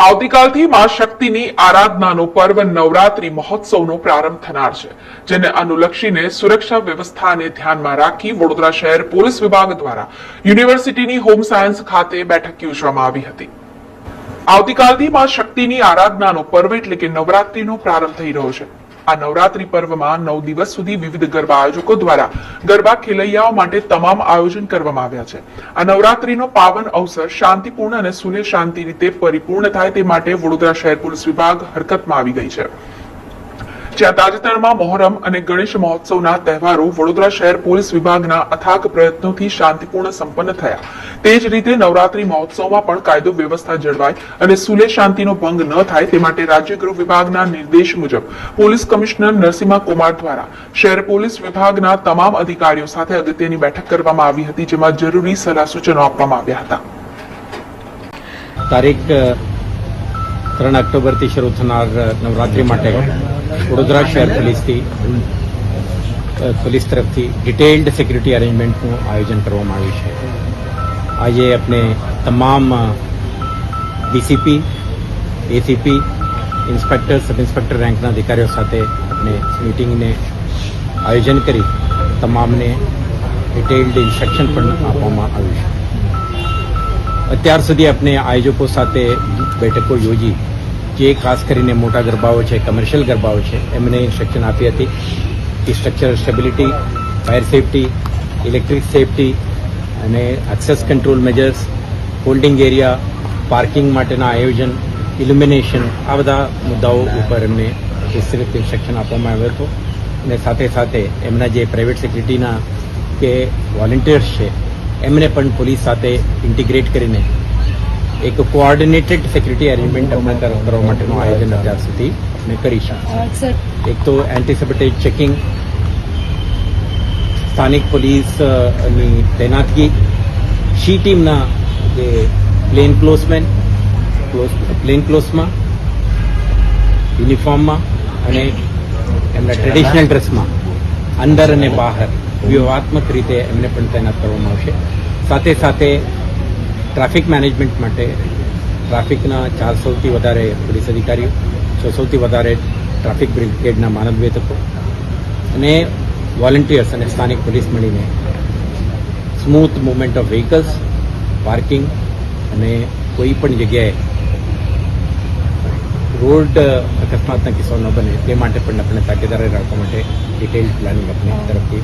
આવતીકાલથી મા શક્તિની આરાધનાનો પર્વ નવરાત્રી મહોત્સવનો પ્રારંભ થનાર છે, જેને અનુલક્ષીને સુરક્ષા વ્યવસ્થાને ધ્યાનમાં રાખી વડોદરા શહેર પોલીસ વિભાગ દ્વારા યુનિવર્સિટીની હોમ સાયન્સ ખાતે બેઠક યોજવામાં આવી હતી. આવતીકાલથી મા શક્તિની આરાધનાનો પર્વ એટલે કે નવરાત્રીનો પ્રારંભ થઈ રહ્યો છે. આ નવરાત્રી પર્વમાં નવ દિવસ સુધી વિવિધ ગરબા આયોજકો દ્વારા ગરબા ખેલૈયાઓ માટે તમામ આયોજન કરવામાં આવ્યા છે. આ નવરાત્રીનો પાવન અવસર શાંતિપૂર્ણ અને સુનિલ શાંતિ રીતે પરિપૂર્ણ થાય તે માટે વડોદરા શહેર પોલીસ વિભાગ હરકતમાં આવી ગઈ છે. જ્યાં તાજેતરમાં મોહરમ અને ગણેશ મહોત્સવના તહેવારો વડોદરા શહેર પોલીસ વિભાગના અથાક પ્રયત્નોથી શાંતિપૂર્ણ સંપન્ન થયા. તે જ રીતે નવરાત્રી મહોત્સવમાં પણ કાયદો વ્યવસ્થા જળવાય અને સુલે શાંતિનો ભંગ ન થાય તે માટે રાજ્ય ગૃહ વિભાગના નિર્દેશ મુજબ પોલીસ કમિશનર નરસિંહા કુમાર દ્વારા શહેર પોલીસ વિભાગના તમામ અધિકારીઓ સાથે અગત્યની બેઠક કરવામાં આવી હતી, જેમાં જરૂરી સલાહ સૂચનો આપવામાં આવ્યા હતા. તારીખ ત્રણ ઓક્ટોબરથી શરૂ થનાર નવરાત્રી માટે વડોદરા શહેર પોલીસથી પોલીસ તરફથી ડિટેલ્ડ સિક્યુરિટી અરેન્જમેન્ટનું આયોજન કરવામાં આવ્યું છે. આજે આપણે તમામ DCP, ACP, inspector sub inspector રેન્કના અધિકારીઓ સાથે આપણે મિટિંગને આયોજન કરી તમામને ડિટેલ્ડ ઇન્સ્ટ્રક્શન પણ આપવામાં આવ્યું છે. અત્યાર સુધી આપણે આયોજકો સાથે બેઠકો યોજી, જે ખાસ કરીને મોટા ગરબાઓ છે કમર્શિયલ ગરબાઓ છે, એમને ઇન્સ્ટ્રક્શન આપી હતી. કે structure stability fire safety electric safety અને access control measures holding area parking માટેના આયોજન ઇલ્યુમિનેશન આ બધા મુદ્દાઓ ઉપર એમને વિસ્તૃત ઇન્સ્ટ્રક્શન આપવામાં આવ્યો હતો. અને સાથે સાથે એમના જે પ્રાઇવેટ સેક્યુરિટીના કે વોલેન્ટિયર્સ છે એમને પણ પોલીસ સાથે ઇન્ટિગ્રેટ કરીને એક કોઓર્ડિનેટેડ સિક્યુરિટી અરેન્જમેન્ટ અમે કરવા માટેનું આયોજન અત્યાર સુધી અમે કરી છે. એક તો એન્ટિસિપેટેડ ચેકિંગ સ્થાનિક પોલીસની તૈનાતગી શી ટીમના જે પ્લેન ક્લોઝમેન પ્લેન ક્લોઝમાં યુનિફોર્મમાં અને એમના ટ્રેડિશનલ ડ્રેસમાં અંદર અને બહાર. વ્યૂહાત્મક રીતે એમને પણ તૈનાત કરવામાં આવશે. સાથે સાથે ટ્રાફિક મેનેજમેન્ટ માટે ટ્રાફિકના ચાર સૌથી વધારે પોલીસ અધિકારીઓ, છસોથી સૌથી વધારે ટ્રાફિક બ્રિગેડના માનવ વેતકો અને વોલન્ટિયર્સ અને સ્થાનિક પોલીસ મળીને smooth movement of vehicles, parking અને કોઈ પણ જગ્યાએ રોડ અકસ્માતના કિસ્સો ન બને તે માટે પણ આપણે તાકેદારી રાખવા માટે ડિટેલ પ્લાનિંગ આપણી તરફથી